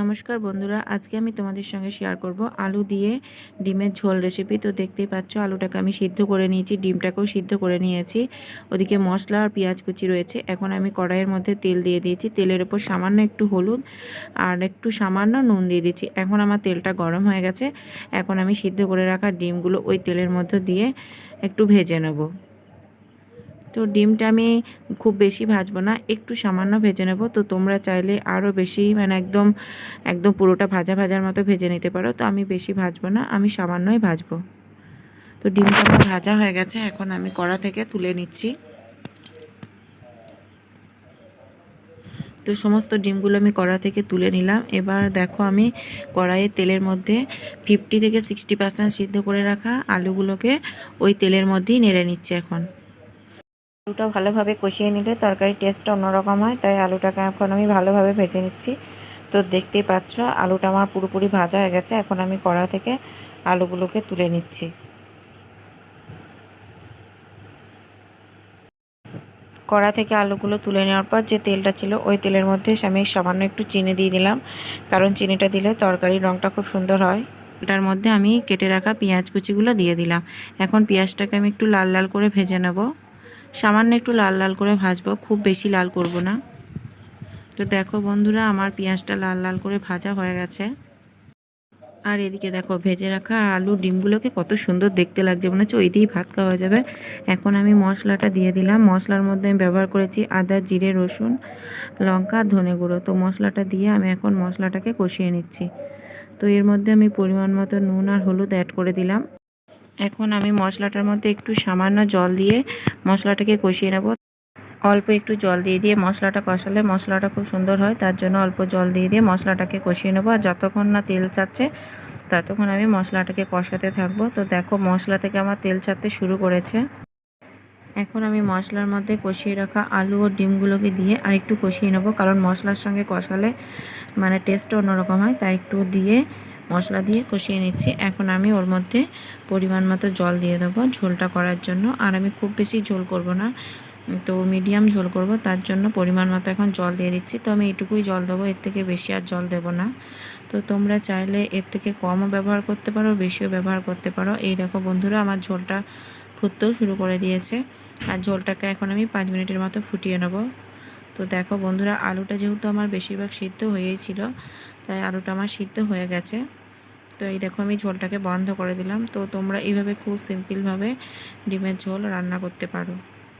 নমস্কার বন্ধুরা, আজকে আমি তোমাদের সঙ্গে শেয়ার করব আলু দিয়ে ডিমের ঝোল রেসিপি তো দেখতেই পাচ্ছ, আলুটাকে আমি সিদ্ধ করে নিয়েছি, ডিমটাকেও সিদ্ধ করে নিয়েছি। ওদিকে মশলা আর পেঁয়াজ কুচি রয়েছে। এখন আমি কড়াইয়ের মধ্যে তেল দিয়ে দিয়েছি। তেলের ওপর সামান্য একটু হলুদ আর একটু সামান্য নুন দিয়ে দিয়েছি। এখন আমার তেলটা গরম হয়ে গেছে। এখন আমি সিদ্ধ করে রাখা ডিমগুলো ওই তেলের মধ্যে দিয়ে একটু ভেজে নেব। তো ডিমটা আমি খুব বেশি ভাজবো না, একটু সামান্য ভেজে নেব। তো তোমরা চাইলে আরও বেশি মানে একদম একদম পুরোটা ভাজা ভাজার মতো ভেজে নিতে পারো। তো আমি বেশি ভাজবো না, আমি সামান্যই ভাজবো। তো ডিমটা আমার ভাজা হয়ে গেছে, এখন আমি কড়া থেকে তুলে নিচ্ছি। তো সমস্ত ডিমগুলো আমি কড়া থেকে তুলে নিলাম। এবার দেখো আমি কড়াইয়ের তেলের মধ্যে ফিফটি থেকে সিক্সটি পার্সেন্ট সিদ্ধ করে রাখা আলুগুলোকে ওই তেলের মধ্যেই নেড়ে নিচ্ছে এখন। আলুটা ভালোভাবে কষিয়ে নিলে তরকারির টেস্টটা অন্যরকম হয়, তাই আলুটাকে এখন আমি ভালোভাবে ভেজে নিচ্ছি। তো দেখতেই পাচ্ছ, আলুটা আমার পুরোপুরি ভাজা হয়ে গেছে, এখন আমি কড়া থেকে আলুগুলোকে তুলে নিচ্ছি। কড়া থেকে আলুগুলো তুলে নেওয়ার পর যে তেলটা ছিল, ওই তেলের মধ্যে আমি সামান্য একটু চিনি দিয়ে দিলাম, কারণ চিনিটা দিলে তরকারির রঙটা খুব সুন্দর হয়। এটার মধ্যে আমি কেটে রাখা পেঁয়াজ কুচিগুলো দিয়ে দিলাম। এখন পেঁয়াজটাকে আমি একটু লাল লাল করে ভেজে নেব। সামান্য একটু লাল লাল করে ভাজবো, খুব বেশি লাল করব না। তো দেখো বন্ধুরা, আমার পেঁয়াজটা লাল লাল করে ভাজা হয়ে গেছে। আর এদিকে দেখো, ভেজে রাখা আলু ডিমগুলোকে কত সুন্দর দেখতে লাগছে, মনে হচ্ছে ওই দিয়েই ভাত খাওয়া যাবে। এখন আমি মশলাটা দিয়ে দিলাম। মশলার মধ্যে আমি ব্যবহার করেছি আদা, জিরে, রসুন, লঙ্কা, ধনে গুঁড়ো। তো মশলাটা দিয়ে আমি এখন মশলাটাকে কষিয়ে নিচ্ছি। তো এর মধ্যে আমি পরিমাণ মতো নুন আর হলুদ অ্যাড করে দিলাম। এখন আমি মশলাটার মধ্যে একটু সামান্য জল দিয়ে মশলাটাকে কষিয়ে নেব। অল্প একটু জল দিয়ে দিয়ে মশলাটা কষালে মশলাটা খুব সুন্দর হয়, তার জন্য অল্প জল দিয়ে দিয়ে মশলাটাকে কষিয়ে নেব। আর যতক্ষণ না তেল চাচ্ছে, ততক্ষণ আমি মশলাটাকে কষাতে থাকব। তো দেখো মশলা থেকে আমার তেল চাটতে শুরু করেছে। এখন আমি মশলার মধ্যে কষিয়ে রাখা আলু ও ডিমগুলোকে দিয়ে আর একটু কষিয়ে নেব, কারণ মশলার সঙ্গে কষালে মানে টেস্টটা অন্যরকম হয়, তাই একটু দিয়ে মশলা দিয়ে কষিয়ে নিচ্ছি। এখন আমি ওর মধ্যে পরিমাণ মতো জল দিয়ে দেবো ঝোলটা করার জন্য। আর আমি খুব বেশি ঝোল করব না। তো মিডিয়াম ঝোল করব, তার জন্য পরিমাণ মতো এখন জল দিয়ে দিচ্ছি। তো আমি এটুকুই জল দেবো, এর থেকে বেশি আর জল দেব না। তো তোমরা চাইলে এর থেকে কমও ব্যবহার করতে পারো, বেশিও ব্যবহার করতে পারো। এই দেখো বন্ধুরা, আমার ঝোলটা ফুটতেও শুরু করে দিয়েছে। আর ঝোলটাকে এখন আমি পাঁচ মিনিটের মতো ফুটিয়ে নেব। তো দেখো বন্ধুরা, আলুটা যেহেতু আমার বেশিরভাগ সিদ্ধ হয়েই ছিল তাই আলুটা আমার সিদ্ধ হয়ে গেছে। তো এই দেখো আমি ঝোলটাকে বন্ধ করে দিলাম। তো তোমরা এইভাবে খুব সিম্পলভাবে ডিমের ঝোল রান্না করতে পারো।